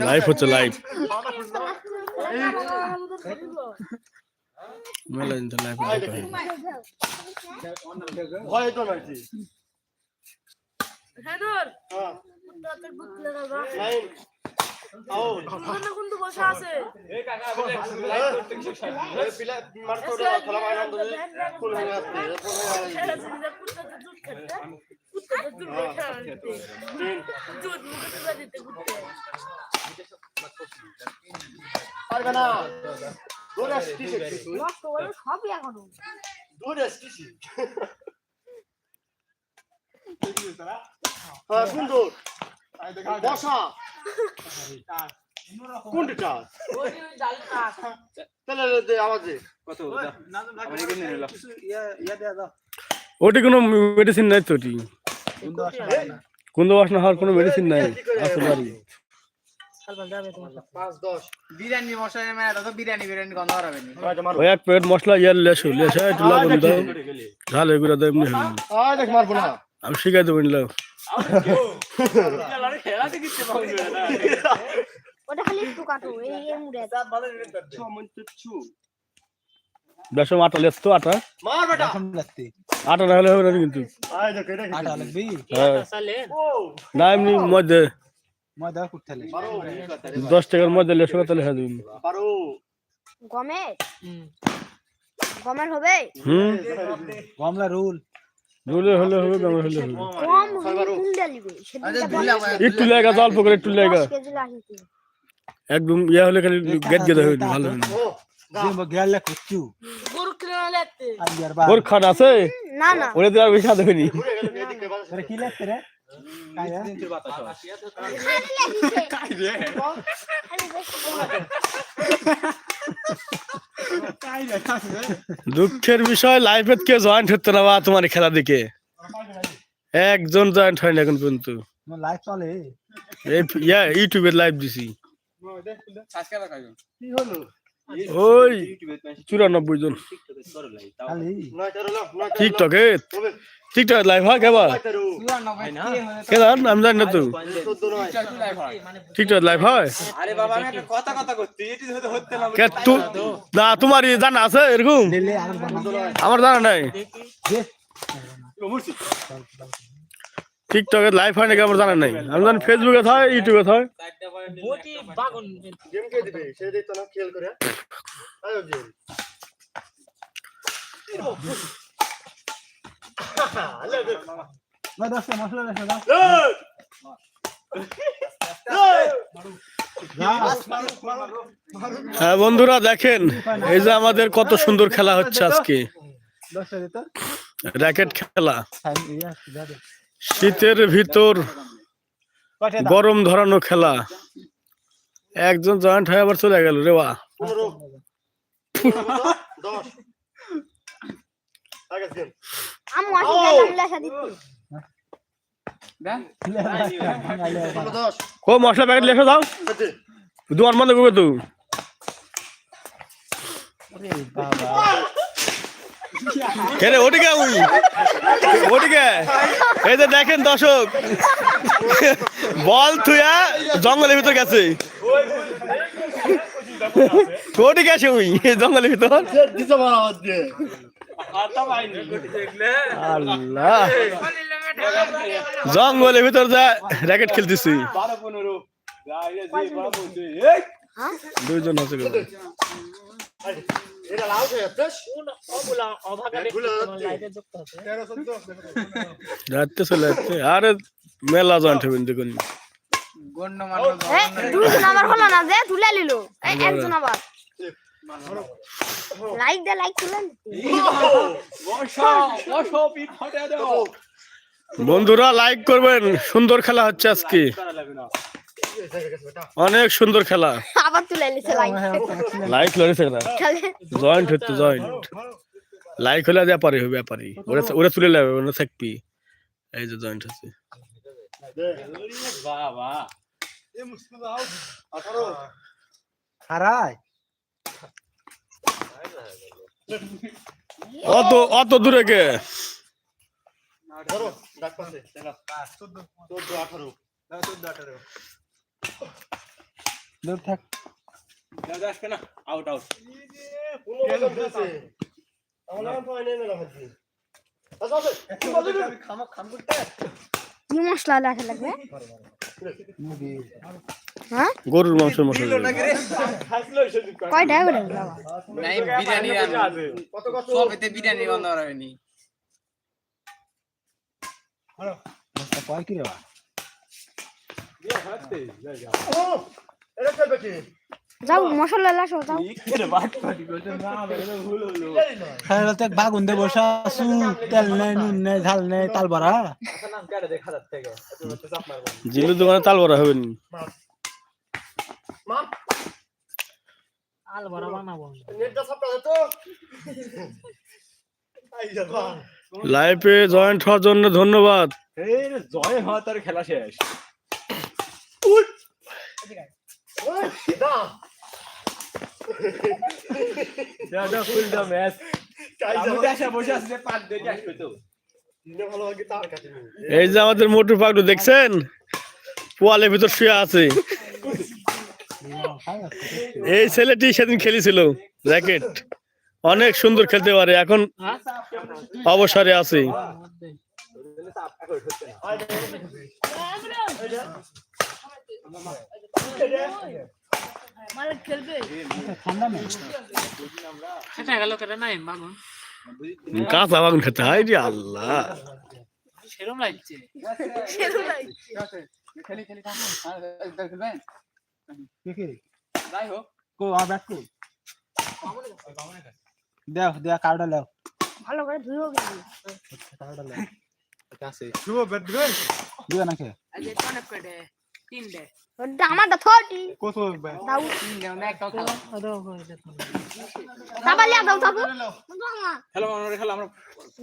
Live হচ্ছে live মেলা দিন তো লাইভ ভয় তো নাকি হেনুর। হ্যাঁ। তোর বুতলে দাও লাইন আউট কোন কোন বসে আছে পারবে না? দৌড়ে আসছিস নষ্ট করে সবই এখনও দৌড়ে আসছিস হ্যাঁ সুন্দর। বসা। কোনটা? তাহলে দে আওয়াজ দে। ইয়া ইয়া দে দাও ওটি কোনো মেডিসিন নাই তো ওটি। কুন্দ বাসনা হওয়ার কোনো মেডিসিন নাই। আসল বাড়ি। এক প্লেট মশলা ইয়ার লেসো লেসা একটু লবণ দাও। ঝাল এগুলো দাও এমনি না। আমি শিখাই দেবো বেসম আটা লেস তো আটা মার বেটা এখন লাগতে আটা না হলে হবে? না কিন্তু আয় দেখ এটা আটা লাগবি চালেন ও না এমনি মধ্যে ময়দা কুটতে পারো দশ টাকার মধ্যে লেসো গমের হবে। হুম কমলা রুল। হলে হলে হবে দামে হলে হবে। একটু লেগা অল্প করে একটু লেগা। একদম ইয়া হলে খালি গেট গেদা হবে ভালো হবে বা ওর খাট আছে? না না। ওরে তো আর বেশি সাথে হয়নি কি লাগছে রে? দুঃখের বিষয় লাইফে কে জয়েন্ট হতো না বা তোমার খেলা দিকে একজন জয়েন্ট হয় না এখন পর্যন্ত। চলে? ইয়া ইউটিউবে লাইভ দিছি। কি হলো? ওই চুরানব্বই জন। টিকটকে টিকটক লাইভ হয় কেবা নয় তেরো কে জান আমি জানি না তো। টিকটক লাইভ হয়। হতে না কে তু না। তোমার ই জানা আছে এরকম? আমার জানা নাই। টিকটকে লাইভ হয় নাকি আমার জানা নাই। আমি জানি ফেসবুকে হয় ইউটিউবে হয়। বটি বাগুন। গেম কে দিবে? সে দিত না খেয়াল করে। আয় গেম না দশ মশলা দশ দাও হ্যাঁ বন্ধুরা দেখেন এই যে আমাদের কত সুন্দর খেলা হচ্ছে আজকে। র্যাকেট খেলা। ইয়া দাদা শীতের ভিতর গরম ধরানো খেলা। একজন জয়েন্ট হয়ে আবার চলে গেল রে বা। কো মশলা প্যাকেট লেখে দাও। দুয়ার মধ্যে করবে তো। বাবা। কেন ওটিকে ওই ওটিকে এই যে দেখেন দর্শক বল থুয়া জঙ্গলের ভিতর গেছে। কোটি গেছে উই জঙ্গলের ভিতর। আল্লাহ। জঙ্গলের ভিতর যা র্যাকেট খেলতেছি। দুইজন আছে। এটা হয়ে অভাগা। লাইভে যুক্ত আছে চলে আরে মেলা জয়েন্ট হবেন দেখুন। এই দুইজন আবার হলো না যে তুলে নিল। এই একজন আবার। লাইক দে লাইক তুলেন বন্ধুরা লাইক করবেন। সুন্দর খেলা হচ্ছে আজকে। অনেক সুন্দর খেলা। আবার তুলে নিছে লাইক। লাইক লড়েছে না। তাহলে জয়েন্ট হচ্ছে জয়েন্ট লাইক হলে ব্যাপারই হবে ব্যাপারই ওরা ওরা তুলে নেবে ওরা থাকবি। এই যে জয়েন্ট আঠারো হারায় অত অত দূরে কে? ধরো ডাক পাশে চোদ্দ আঠারো। দূর থাক। না আউট আউট কি মশলা লাগবে হ্যাঁ? গরুর মাংস মশলা কয় করে নাই বিরিয়ানি কত কত সবেতে বিরিয়ানি রান্না কয় কি রে যাও মশলা লাসো যাও। খাইলে তো বাগুন দে বসা আসু তেল নেই নুন নেই ঝাল নেই তাল বড়া জিলু দোকানে তাল বড়া হবে নি। মাপ আল বানাবো নেটটা সবটা তো লাইফে জয়েন্ট হওয়ার জন্য ধন্যবাদ। এই জয় হওয়া তার খেলা শেষ। দা। এই যে আমাদের মোটু পাগলু দেখছেন পোয়ালের ভিতর শুয়ে আছে এই ছেলেটি সেদিন খেলেছিল র্যাকেট অনেক সুন্দর খেলতে পারে এখন অবসরে আছে কাঁচা বাগুন খেতে হয় রে আল্লাহ সেরম লাগছে খেলি খেলি খেলবেন কি কি যাই হোক কো আমার ব্যাট কো দেও দেও কার্ডটা লেও ভালো করে ধুইও গেলি কার্ডটা লেও আছে শুভ ব্যাট দিবে দিবে নাকি আজ অনেক তিন দে আমারটা থটি। কত ব্যাট দাও। তিন দে না একটা খেলা দাও করে দে তাবা লিয়া দাও তাবু মামা আমরা খেলো আমরা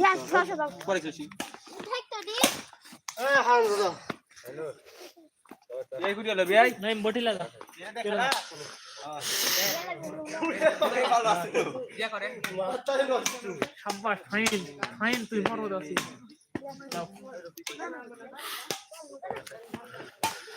গ্যাস ছশো দাও পরে খেলছি। থাকতো দি। এ হান দাদা। এই গুড়ি হলো বিয়াই। নাই বটি লাগা করে। মাথায় নষ্ট সাব্বাস ফাইন ফাইন তুই বড়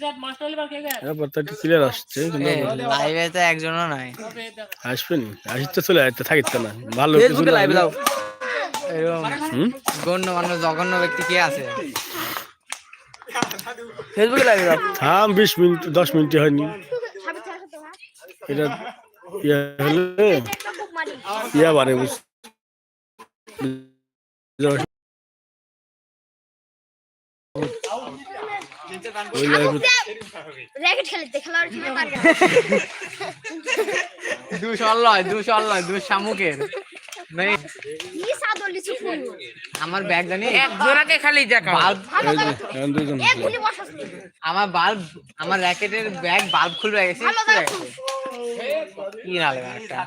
তো একটু ক্লিয়ার আসছে লাইভে তো একজনও নাই। আসবেন আসতে চলে আসতে থাকিত না ভালো ফেসবুকে লাইভে দাও। জঘন্য ব্যক্তি কে আছে? ফেসবুকে লাইভে দাও। থাম বিশ মিনিট দশ মিনিট হয়নি। এটা ইয়া হলে ইয়া বুঝ ওই লাইভে র্যাকেট খেলতে খেলার পারবে দুশো দুশো শামুকের। আমার ব্যাগ জানি জোরাকে খালি দেখা বাল্ব এই যে এখন দুজন এক গুলি বসাস আমার বাল্ব আমার র্যাকেটের ব্যাগ বাল্ব খুলবে গেছে ভালো কি না একটা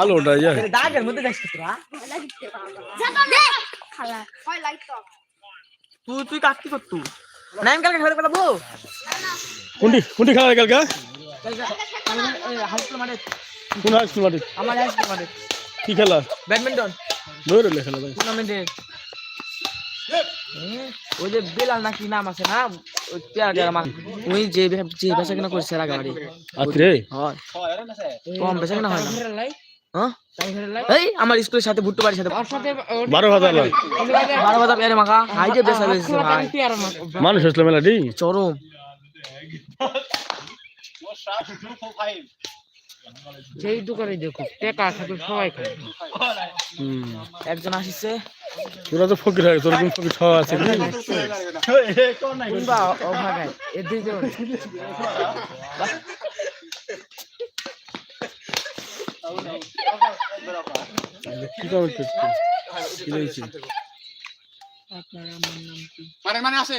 আলোটা দাগের মধ্যে দেখছিস তোরা। খালা। হয় লাইট তুই তুই কাকি কর তুই নাইম কালকে খেলে কথা বল কোনটি? কোনটি খেলা হয় কালকা? হাসপাতাল মাঠে কোন মাঠে আমার হাসপাতাল মাঠে কি খেলা? ব্যাডমিন্টন। দৌড়ে খেলা ভাই। টুর্নামেন্টে ওই যে বেলাল নাকি নাম আছে না? ওই পেয়ারা টেয়ারা মা ওই যে বে- যে বেচা কেনা করছে আগে আত্রে হয়। কম বেচা কেনা হয় না। হ্যাঁ? এই আমার স্কুলের সাথে ভুট্টো বাড়ির সাথে বারো হাজার লয় বারো বাজার পেয়ারে মাখা। হাই যে বেচা বেচছে ভাই। মানুষ আসলে মেলাটি চরম। যেই দোকানে দেখো টেকা থাকে সবাই খায়। একজন আসিছে। তোরা তো ফকির হয় তোর কোন ফকির খাওয়া আছে কি কিংবা অভাগায়? এ দুইজন কি কি? রয়েছে আপনার আমার নাম কি? মানে মানে আছে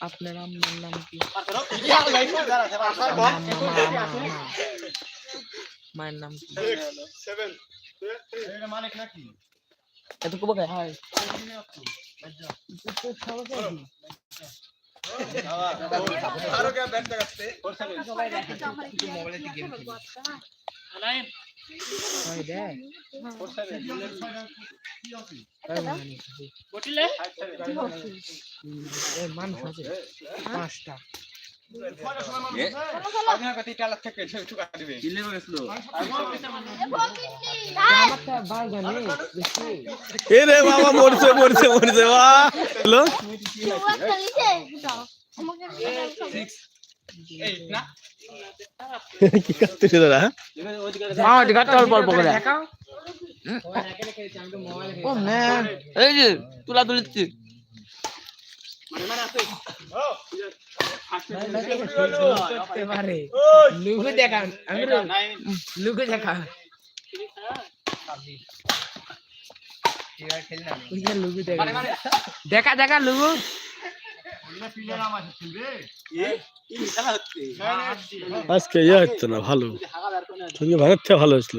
আপনার আমার নাম কি? মায়ের নাম কি এত কব কে হাই হাই দে এ মানুষ আছে পাঁচটা আমারটা বাগানে বেশি এ রে বাবা মরছে মরছে মরছে বা হ্যালো? কি করতেছে দাদা? মামা দিঘাটা অল্প অল্প করে। ও ম্যান এই যে তুলা তুলিচ্ছি। লুগু দেখান দেখা দেখা দেখা দেখা লুগু আজকে ইয়ে হচ্ছে না ভালো। ভাগের থেকে ভালো হয়েছিল?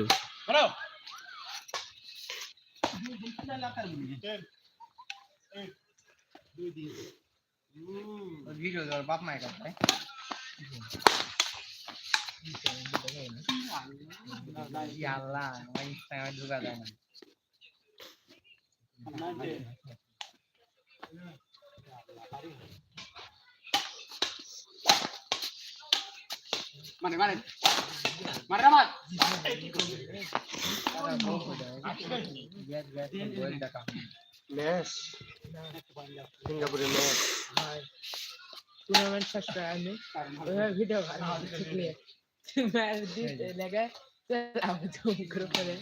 বাপ মায়ের কাছে আল্লাহ ঢুকা যায় না Mari, mari. Mari, Ramad. Mesh. Singapore mesh. Tournament first round में वह वीडियो बना निकली है मैं लगा चल अब तुम ग्रुप में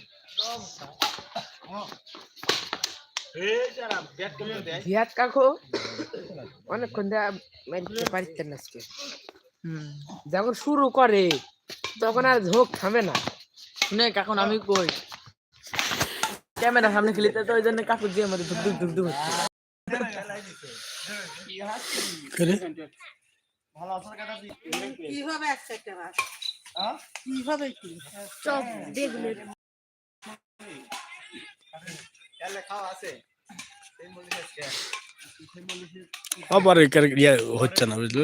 জিয়াদ কাকু অনেকক্ষণ ধরে মারতে পারতেন আজকে। যখন শুরু করে তখন আর ঝোঁক থামে না। শুনে কাকুন আমি কই? ক্যামেরা সামনে খেলিতে তো ওই জন্য কাকু দিয়ে মধ্যে ধুক ধুক ধুক ধুক হচ্ছে। করে কীভাবে একটা মাছ কীভাবে কি? সব দেখলে। আবার এখানে ইয়ে হচ্ছে না বুঝলি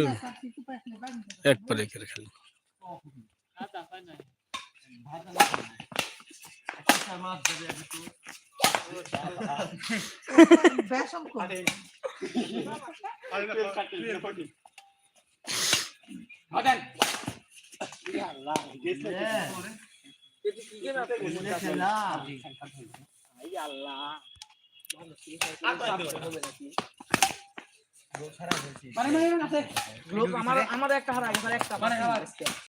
একবারে এখানে খালি বেসম করে লোক আমার আমার একটা হারা আমার একটা